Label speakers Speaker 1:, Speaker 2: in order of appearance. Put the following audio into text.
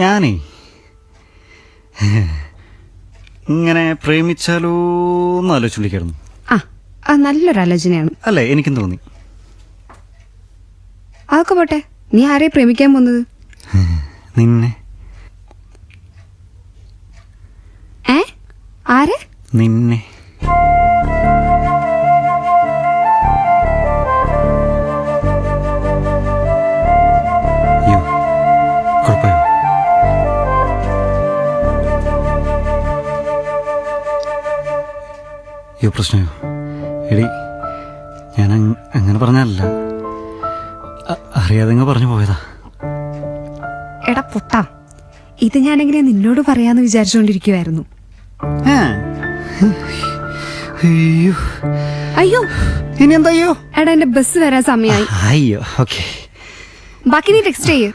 Speaker 1: ഞാനേ ഇങ്ങനെ പ്രേമിച്ചാലോ എന്ന് ആലോചിച്ചുകൊണ്ടിരിക്കായിരുന്നു
Speaker 2: ആ അത് നല്ലൊരു ആലോചനയാണ്.
Speaker 1: അല്ലേ എനിക്കും തോന്നി.
Speaker 2: അതൊക്കെ പോട്ടെ നീ ആരെ പ്രേമിക്കാൻ പോകുന്നത്?
Speaker 1: നിന്നെ.
Speaker 2: ഏ? ആരെ?
Speaker 1: നിന്നെ. അയ്യോ പ്രശ്നമോ എടി ഞാൻ അങ്- അങ്ങനെ പറഞ്ഞല്ല അറിയാതെ പറഞ്ഞു പോയതാ.
Speaker 2: എടാ പൊട്ടാ ഇത് ഞാനെങ്ങനെ നിന്നോട് പറയാന്ന് വിചാരിച്ചുകൊണ്ടിരിക്കുവായിരുന്നു.
Speaker 1: അയ്യോ.
Speaker 2: അയ്യോ.
Speaker 1: ഇനി എന്താ
Speaker 2: എടാ എന്റെ ബസ് വരാൻ സമയമായി
Speaker 1: അയ്യോ ഓക്കെ.
Speaker 2: ബാക്കി നീ ടെക്സ്റ്റ് ചെയ്യ്.